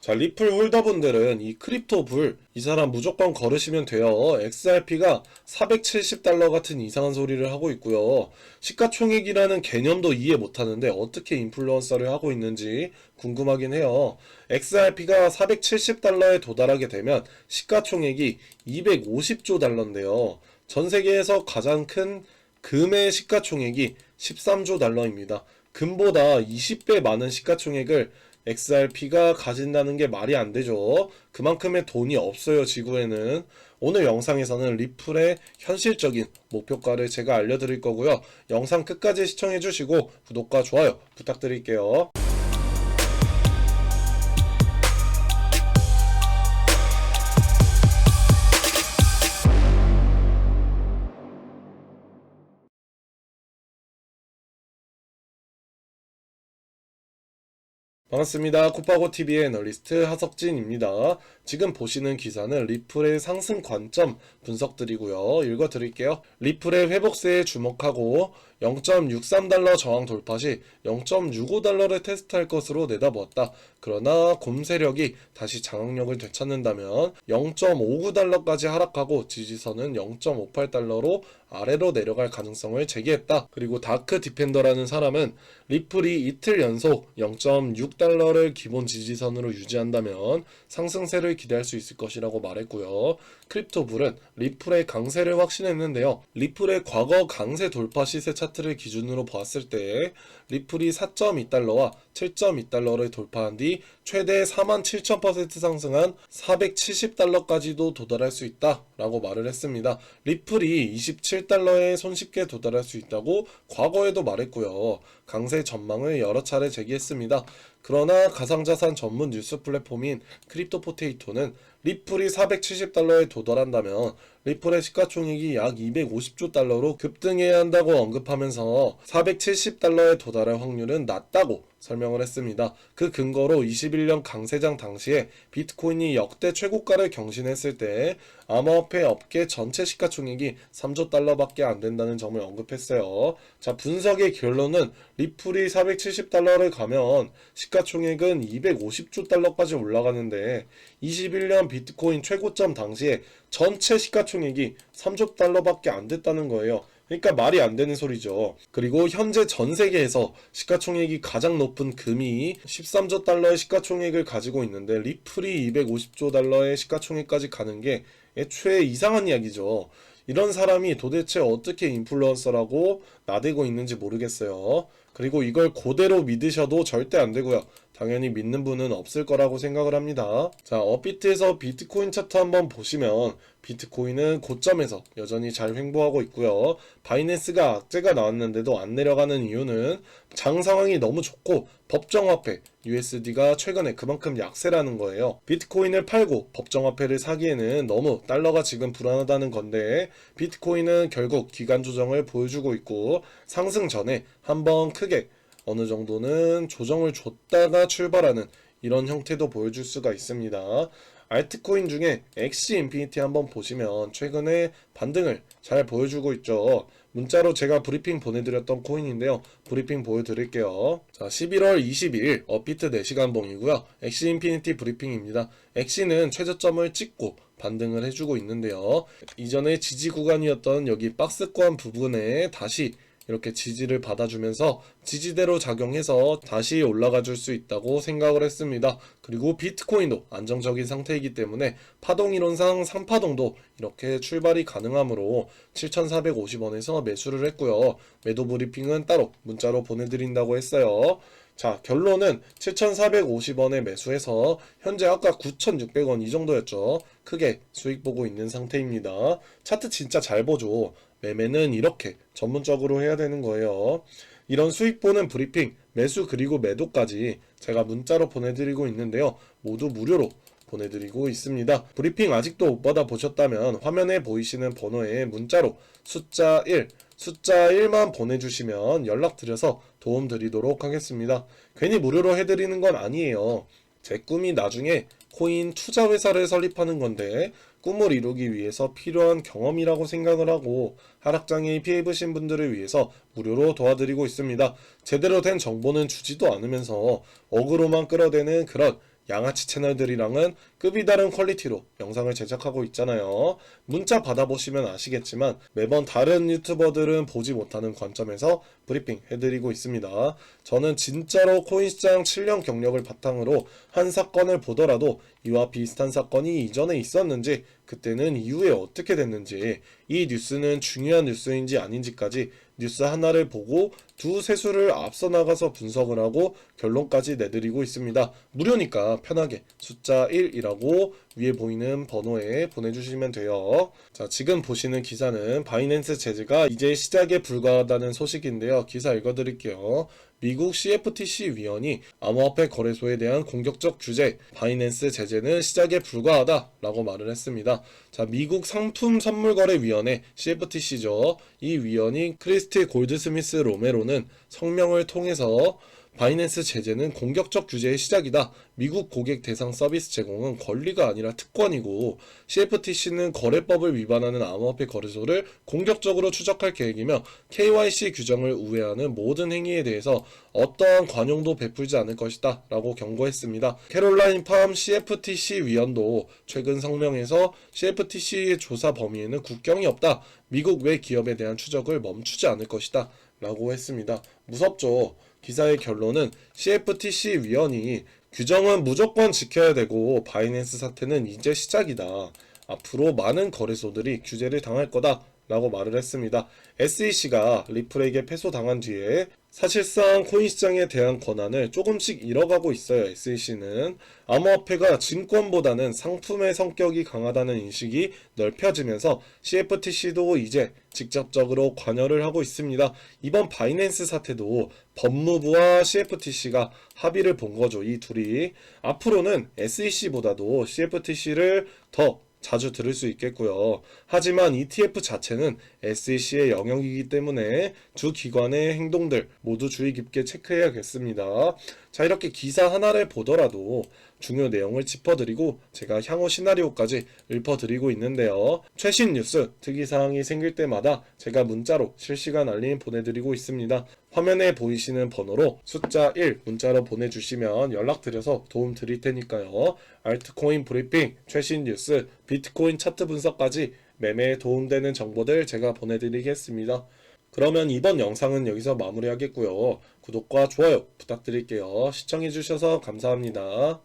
자, 리플 홀더분들은 이 크립토 불, 이 사람 무조건 걸으시면 돼요. XRP가 470달러 같은 이상한 소리를 하고 있고요. 시가총액이라는 개념도 이해 못하는데 어떻게 인플루언서를 하고 있는지 궁금하긴 해요. XRP가 470달러에 도달하게 되면 시가총액이 250조 달러인데요. 전 세계에서 가장 큰 금의 시가총액이 13조 달러입니다. 금보다 20배 많은 시가총액을 XRP가 가진다는 게 말이 안 되죠. 그만큼의 돈이 없어요, 지구에는. 오늘 영상에서는 리플의 현실적인 목표가를 제가 알려드릴 거고요. 영상 끝까지 시청해주시고 구독과 좋아요 부탁드릴게요. 반갑습니다. 코파고 TV의 애널리스트 하석진입니다. 지금 보시는 기사는 리플의 상승 관점 분석드리고요. 읽어드릴게요. 리플의 회복세에 주목하고 0.63달러 저항 돌파 시 0.65달러를 테스트할 것으로 내다보았다. 그러나 곰 세력이 다시 장악력을 되찾는다면 0.59달러까지 하락하고 지지선은 0.58달러로 아래로 내려갈 가능성을 제기했다. 그리고 다크 디펜더라는 사람은 리플이 이틀 연속 0.6달러를 기본 지지선으로 유지한다면 상승세를 기대할 수 있을 것이라고 말했고요. 크립토불은 리플의 강세를 확신했는데요. 리플의 과거 강세 돌파 시세 차트 를 기준으로 보았을 때 리플이 4.2달러와 7.2달러를 돌파한 뒤 최대 47,000% 상승한 470달러까지도 도달할 수 있다 라고 말을 했습니다. 리플이 27달러에 손쉽게 도달할 수 있다고 과거에도 말했고요. 강세 전망을 여러 차례 제기했습니다. 그러나 가상자산 전문 뉴스 플랫폼인 크립토 포테이토는 리플이 470달러에 도달한다면 리플의 시가총액이 약 250조 달러로 급등해야 한다고 언급하면서 470달러에 도달할 확률은 낮다고 설명을 했습니다. 그 근거로 21년 강세장 당시에 비트코인이 역대 최고가를 경신했을 때 암호화폐 업계 전체 시가총액이 3조 달러밖에 안 된다는 점을 언급했어요. 자, 분석의 결론은 리플이 470달러를 가면 시가총액은 250조 달러까지 올라가는데 21년 비트코인 최고점 당시에 전체 시가총액이 3조 달러밖에 안 됐다는 거예요. 그러니까 말이 안 되는 소리죠. 그리고 현재 전 세계에서 시가총액이 가장 높은 금이 13조 달러의 시가총액을 가지고 있는데 리플이 250조 달러의 시가총액까지 가는 게 애초에 이상한 이야기죠. 이런 사람이 도대체 어떻게 인플루언서라고 나대고 있는지 모르겠어요. 그리고 이걸 그대로 믿으셔도 절대 안 되고요. 당연히 믿는 분은 없을 거라고 생각을 합니다. 자, 업비트에서 비트코인 차트 한번 보시면 비트코인은 고점에서 여전히 잘 횡보하고 있고요. 바이낸스가 악재가 나왔는데도 안 내려가는 이유는 장 상황이 너무 좋고 법정화폐 USD가 최근에 그만큼 약세라는 거예요. 비트코인을 팔고 법정화폐를 사기에는 너무 달러가 지금 불안하다는 건데 비트코인은 결국 기간 조정을 보여주고 있고 상승 전에 한번 크게 어느 정도는 조정을 줬다가 출발하는 이런 형태도 보여줄 수가 있습니다. 알트코인 중에 엑시 인피니티 한번 보시면 최근에 반등을 잘 보여주고 있죠. 문자로 제가 브리핑 보내드렸던 코인인데요. 브리핑 보여드릴게요. 자, 11월 22일 업비트 4시간 봉이고요. 엑시 인피니티 브리핑입니다. 엑시는 최저점을 찍고 반등을 해주고 있는데요. 이전에 지지 구간이었던 여기 박스권 부분에 다시 이렇게 지지를 받아주면서 지지대로 작용해서 다시 올라가 줄 수 있다고 생각을 했습니다. 그리고 비트코인도 안정적인 상태이기 때문에 파동 이론상 3파동도 이렇게 출발이 가능하므로 7,450원에서 매수를 했고요. 매도 브리핑은 따로 문자로 보내드린다고 했어요. 자, 결론은 7,450원에 매수해서 현재 아까 9,600원 이 정도였죠. 크게 수익 보고 있는 상태입니다. 차트 진짜 잘 보죠. 매매는 이렇게 전문적으로 해야 되는 거예요. 이런 수익 보는 브리핑, 매수 그리고 매도까지 제가 문자로 보내드리고 있는데요. 모두 무료로 보내드리고 있습니다. 브리핑 아직도 못 받아 보셨다면 화면에 보이시는 번호에 문자로 숫자 1, 숫자 1만 보내주시면 연락드려서 도움 드리도록 하겠습니다. 괜히 무료로 해드리는 건 아니에요. 제 꿈이 나중에 코인 투자 회사를 설립하는 건데 꿈을 이루기 위해서 필요한 경험이라고 생각을 하고 하락장애 피해 입으신 분들을 위해서 무료로 도와드리고 있습니다. 제대로 된 정보는 주지도 않으면서 어그로만 끌어대는 그런 양아치 채널들이랑은 급이 다른 퀄리티로 영상을 제작하고 있잖아요. 문자 받아보시면 아시겠지만 매번 다른 유튜버들은 보지 못하는 관점에서 브리핑 해드리고 있습니다. 저는 진짜로 코인시장 7년 경력을 바탕으로 한 사건을 보더라도 이와 비슷한 사건이 이전에 있었는지 그때는 이후에 어떻게 됐는지 이 뉴스는 중요한 뉴스인지 아닌지까지 뉴스 하나를 보고 두 세 수를 앞서 나가서 분석을 하고 결론까지 내드리고 있습니다. 무료니까 편하게 숫자 1이 라고 위에 보이는 번호에 보내주시면 돼요. 자, 지금 보시는 기사는 바이낸스 제재가 이제 시작에 불과하다는 소식인데요. 기사 읽어드릴게요. 미국 CFTC 위원이 암호화폐 거래소에 대한 공격적 규제, 바이낸스 제재는 시작에 불과하다라고 말을 했습니다. 자, 미국 상품 선물 거래 위원회 CFTC죠. 이 위원인 크리스티 골드스미스 로메로는 성명을 통해서 바이낸스 제재는 공격적 규제의 시작이다. 미국 고객 대상 서비스 제공은 권리가 아니라 특권이고 CFTC는 거래법을 위반하는 암호화폐 거래소를 공격적으로 추적할 계획이며 KYC 규정을 우회하는 모든 행위에 대해서 어떠한 관용도 베풀지 않을 것이다 라고 경고했습니다. 캐롤라인 팜 CFTC 위원도 최근 성명에서 CFTC의 조사 범위에는 국경이 없다. 미국 외 기업에 대한 추적을 멈추지 않을 것이다 라고 했습니다. 무섭죠? 기사의 결론은 CFTC 위원이 규정은 무조건 지켜야 되고 바이낸스 사태는 이제 시작이다. 앞으로 많은 거래소들이 규제를 당할 거다. 라고 말을 했습니다. SEC가 리플에게 패소당한 뒤에 사실상 코인 시장에 대한 권한을 조금씩 잃어가고 있어요. SEC는 암호화폐가 증권보다는 상품의 성격이 강하다는 인식이 넓혀지면서 CFTC도 이제 직접적으로 관여를 하고 있습니다. 이번 바이낸스 사태도 법무부와 CFTC가 합의를 본 거죠. 이 둘이 앞으로는 SEC보다도 CFTC를 더 자주 들을 수 있겠고요. 하지만 ETF 자체는 SEC의 영역이기 때문에 주 기관의 행동들 모두 주의 깊게 체크해야겠습니다. 자, 이렇게 기사 하나를 보더라도 중요 내용을 짚어드리고 제가 향후 시나리오까지 읊어드리고 있는데요. 최신 뉴스, 특이사항이 생길 때마다 제가 문자로 실시간 알림 보내드리고 있습니다. 화면에 보이시는 번호로 숫자 1 문자로 보내주시면 연락드려서 도움 드릴 테니까요. 알트코인 브리핑, 최신 뉴스, 비트코인 차트 분석까지 매매에 도움되는 정보들 제가 보내드리겠습니다. 그러면 이번 영상은 여기서 마무리하겠고요. 구독과 좋아요 부탁드릴게요. 시청해주셔서 감사합니다.